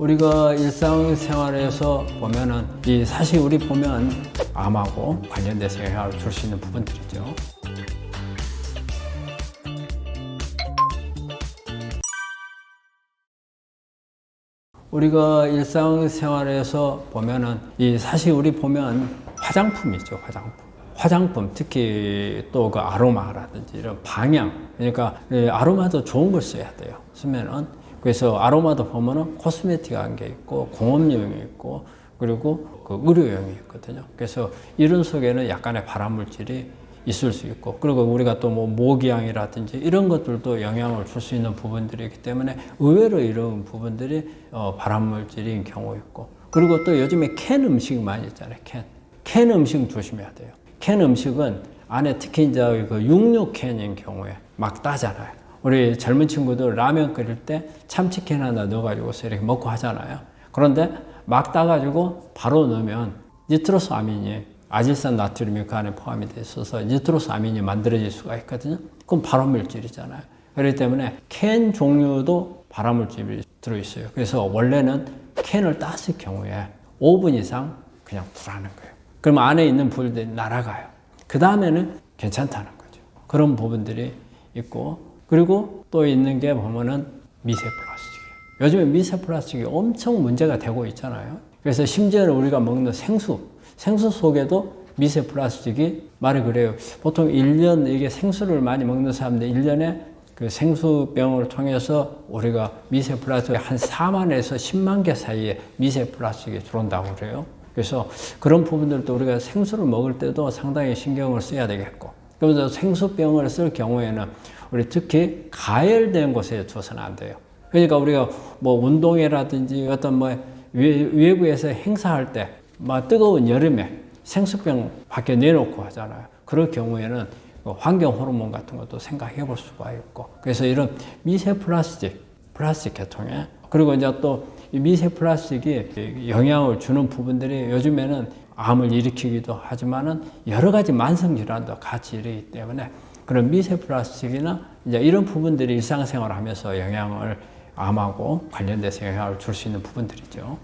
우리가 일상생활에서 보면은 이 사실 우리 보면 암하고 관련돼서 영향을 줄 수 있는 부분들이죠. 우리가 일상생활에서 보면은 이 사실 우리 보면 화장품이죠 화장품. 화장품 특히 또 그 아로마라든지 이런 방향. 그러니까 이 아로마도 좋은 걸 써야 돼요. 쓰면은 그래서 아로마도 보면은 코스메틱 한게 있고 공업용이 있고 그리고 그 의료용이 있거든요. 그래서 이런 속에는 약간의 발암 물질이 있을 수 있고 그리고 우리가 또 뭐 모기향이라든지 이런 것들도 영향을 줄 수 있는 부분들이기 때문에 의외로 이런 부분들이 어, 발암물질인 경우 있고 그리고 또 요즘에 캔 음식이 많이 있잖아요 캔. 캔 음식 조심해야 돼요. 캔 음식은 안에 특히 이제 그 육류 캔인 경우에 막 따잖아요 우리 젊은 친구들 라면 끓일 때 참치캔 하나 넣어가지고서 이렇게 먹고 하잖아요 그런데 막 따가지고 바로 넣으면 니트로스 아민이 아질산 나트륨이 그 안에 포함이 돼 있어서 니트로스 아민이 만들어질 수가 있거든요. 그럼 발암물질이잖아요. 그렇기 때문에 캔 종류도 발암물질이 들어있어요. 그래서 원래는 캔을 땄을 경우에 5분 이상 그냥 불하는 거예요. 그럼 안에 있는 불들이 날아가요. 그 다음에는 괜찮다는 거죠. 그런 부분들이 있고 그리고 또 있는 게 보면은 미세 플라스틱이에요. 요즘에 미세 플라스틱이 엄청 문제가 되고 있잖아요. 그래서 심지어는 우리가 먹는 생수 생수 속에도 미세 플라스틱이 말이 그래요. 보통 1년 이게 생수를 많이 먹는 사람들 1년에 그 생수병을 통해서 우리가 미세 플라스틱 한 4만에서 10만 개 사이에 미세 플라스틱이 들어온다고 그래요. 그래서 그런 부분들도 우리가 생수를 먹을 때도 상당히 신경을 써야 되겠고 그래서 생수병을 쓸 경우에는 우리 특히 가열된 곳에 두어서는 안 돼요. 그러니까 우리가 뭐 운동회라든지 어떤 뭐 외 부에서 행사할 때 막 뜨거운 여름에 생수병 밖에 내놓고 하잖아요. 그럴 경우에는 그 환경 호르몬 같은 것도 생각해 볼 수가 있고. 그래서 이런 미세 플라스틱, 플라스틱 계통에 그리고 이제 또 미세 플라스틱이 영향을 주는 부분들이 요즘에는 암을 일으키기도 하지만은 여러 가지 만성 질환도 같이 일어나기 때문에 그런 미세 플라스틱이나 이제 이런 부분들이 일상생활 하면서 영향을 암하고 관련돼서 영향을 줄 수 있는 부분들이죠.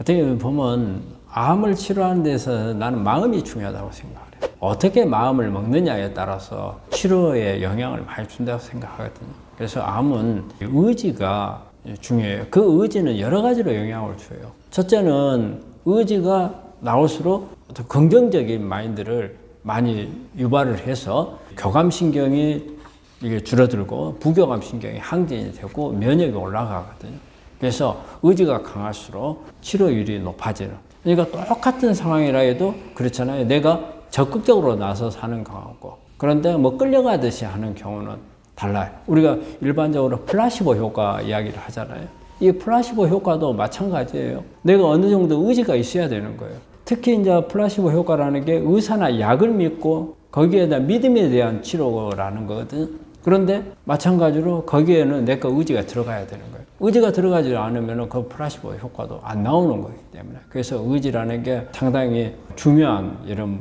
어떻게 보면 암을 치료하는 데서 나는 마음이 중요하다고 생각을 해요. 어떻게 마음을 먹느냐에 따라서 치료에 영향을 많이 준다고 생각하거든요. 그래서 암은 의지가 중요해요. 그 의지는 여러 가지로 영향을 줘요. 첫째는 의지가 나올수록 어떤 긍정적인 마인드를 많이 유발을 해서 교감신경이 이게 줄어들고 부교감신경이 항진이 되고 면역이 올라가거든요. 그래서 의지가 강할수록 치료율이 높아지는. 그러니까 똑같은 상황이라 해도 그렇잖아요. 내가 적극적으로 나서 사는 경우고 그런데 뭐 끌려가듯이 하는 경우는 달라요. 우리가 일반적으로 플라시보 효과 이야기를 하잖아요. 이 플라시보 효과도 마찬가지예요. 내가 어느 정도 의지가 있어야 되는 거예요. 특히 이제 플라시보 효과라는 게 의사나 약을 믿고 거기에다 믿음에 대한 치료라는 거거든. 그런데 마찬가지로 거기에는 내가 의지가 들어가야 되는 거예요. 의지가 들어가지 않으면 그 플라시보 효과도 안 나오는 거기 때문에. 그래서 의지라는 게 상당히 중요한 이런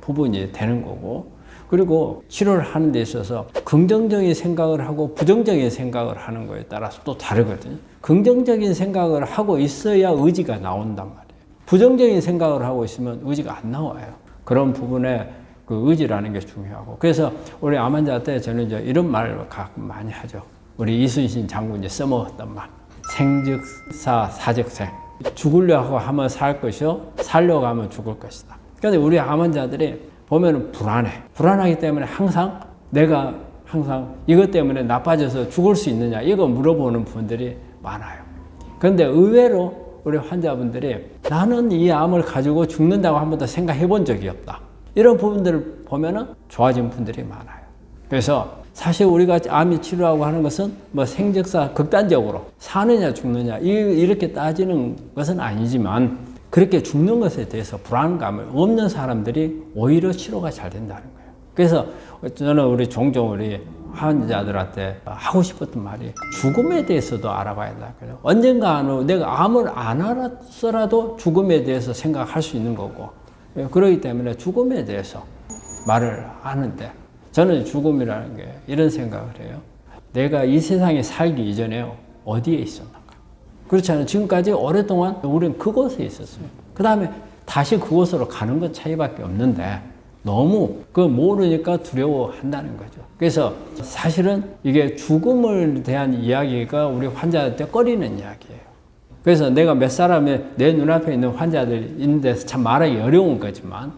부분이 되는 거고. 그리고 치료를 하는 데 있어서 긍정적인 생각을 하고 부정적인 생각을 하는 거에 따라서 또 다르거든요. 긍정적인 생각을 하고 있어야 의지가 나온단 말이에요. 부정적인 생각을 하고 있으면 의지가 안 나와요. 그런 부분에 그 의지라는 게 중요하고. 그래서 우리 암 환자 때 저는 이제 이런 말을 가끔 많이 하죠. 우리 이순신 장군이 써먹었던 말. 생즉사 사즉생. 죽으려고 하면 살 것이요. 살려고 하면 죽을 것이다. 그런데 우리 암 환자들이 보면 불안해. 불안하기 때문에 항상 내가 항상 이것 때문에 나빠져서 죽을 수 있느냐 이거 물어보는 분들이 많아요. 그런데 의외로 우리 환자분들이 나는 이 암을 가지고 죽는다고 한 번도 생각해 본 적이 없다. 이런 부분들을 보면은 좋아진 분들이 많아요. 그래서 사실 우리가 암이 치료하고 하는 것은 뭐 생적사 극단적으로 사느냐 죽느냐 이렇게 따지는 것은 아니지만 그렇게 죽는 것에 대해서 불안감을 없는 사람들이 오히려 치료가 잘 된다는 거예요. 그래서 저는 우리 종종 우리 환자들한테 하고 싶었던 말이 죽음에 대해서도 알아봐야. 그래요. 언젠가 내가 암을 안 알았더라도 죽음에 대해서 생각할 수 있는 거고 그러기 때문에 죽음에 대해서 말을 하는데 저는 죽음이라는 게 이런 생각을 해요. 내가 이 세상에 살기 이전에요. 어디에 있었는가? 그렇잖아요. 지금까지 오랫동안 우리는 그곳에 있었어요. 그 다음에 다시 그곳으로 가는 것 차이밖에 없는데 너무 그 모르니까 두려워한다는 거죠. 그래서 사실은 이게 죽음을 대한 이야기가 우리 환자한테 꺼리는 이야기예요. 그래서 내가 몇 사람의 내 눈앞에 있는 환자들 있는데서 참 말하기 어려운 거지만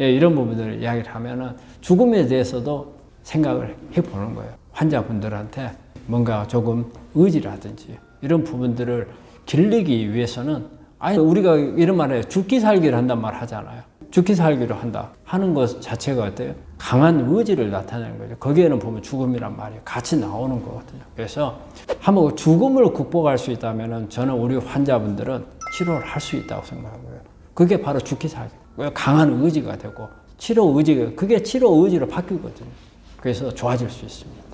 예, 이런 부분들을 이야기를 하면은 죽음에 대해서도 생각을 해보는 거예요. 환자분들한테 뭔가 조금 의지라든지 이런 부분들을 길르기 위해서는 아니 우리가 이런 말해요. 죽기 살기를 한단 말 하잖아요. 죽기 살기를 한다 하는 것 자체가 어때요? 강한 의지를 나타내는 거죠. 거기에는 보면 죽음이란 말이 같이 나오는 거거든요. 그래서 한번 죽음을 극복할 수 있다면 저는 우리 환자분들은 치료를 할 수 있다고 생각하고요. 그게 바로 죽기 살기. 강한 의지가 되고 치료 의지가 그게 치료 의지로 바뀌거든요. 그래서 좋아질 수 있습니다.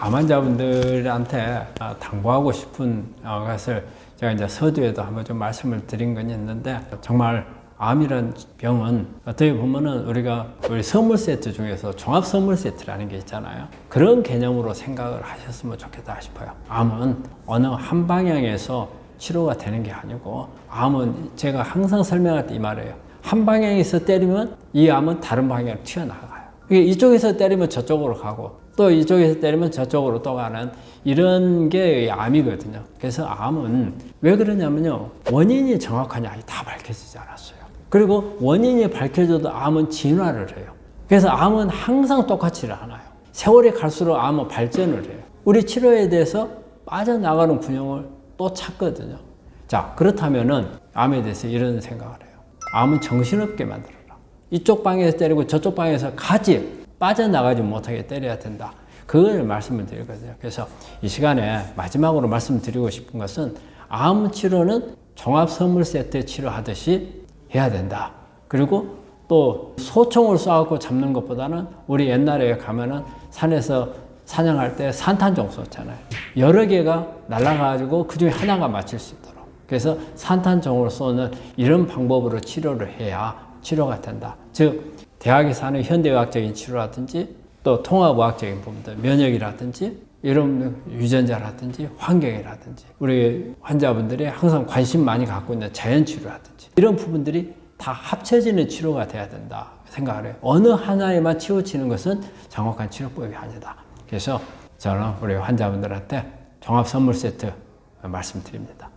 암 환자분들한테 아, 당부하고 싶은 어, 것을 제가 이제 서두에도 한번 좀 말씀을 드린 건 있는데 정말 암이란 병은 어떻게 보면은 우리가 우리 선물 세트 중에서 종합 선물 세트라는 게 있잖아요. 그런 개념으로 생각을 하셨으면 좋겠다 싶어요. 암은 어느 한 방향에서 치료가 되는 게 아니고 암은 제가 항상 설명할 때 이 말이에요. 한 방향에서 때리면 이 암은 다른 방향으로 튀어나가요. 이게 이쪽에서 때리면 저쪽으로 가고 또 이쪽에서 때리면 저쪽으로 또 가는 이런 게 암이거든요. 그래서 암은 왜 그러냐면요. 원인이 정확하냐 다 밝혀지지 않았어요. 그리고 원인이 밝혀져도 암은 진화를 해요. 그래서 암은 항상 똑같지를 않아요. 세월이 갈수록 암은 발전을 해요. 우리 치료에 대해서 빠져나가는 균형을 또 찾거든요. 자, 그렇다면은 암에 대해서 이런 생각을 해요. 암은 정신없게 만들어라. 이쪽 방에서 때리고 저쪽 방에서 같이 빠져나가지 못하게 때려야 된다. 그걸 말씀을 드리거든요. 그래서 이 시간에 마지막으로 말씀드리고 싶은 것은 암 치료는 종합 선물 세트 치료하듯이 해야 된다. 그리고 또 소총을 쏴갖고 잡는 것보다는 우리 옛날에 가면은 산에서 사냥할 때 산탄종 쏘잖아요. 여러 개가 날아가지고 그 중에 하나가 맞힐 수 있도록. 그래서 산탄종을 쏘는 이런 방법으로 치료를 해야 치료가 된다. 즉, 대학에서 하는 현대의학적인 치료라든지 또 통합의학적인 부분들, 면역이라든지 이런 유전자라든지 환경이라든지 우리 환자분들이 항상 관심 많이 갖고 있는 자연치료라든지 이런 부분들이 다 합쳐지는 치료가 돼야 된다 생각을 해요. 어느 하나에만 치우치는 것은 정확한 치료법이 아니다. 그래서 저는 우리 환자분들한테 종합 선물 세트 말씀드립니다.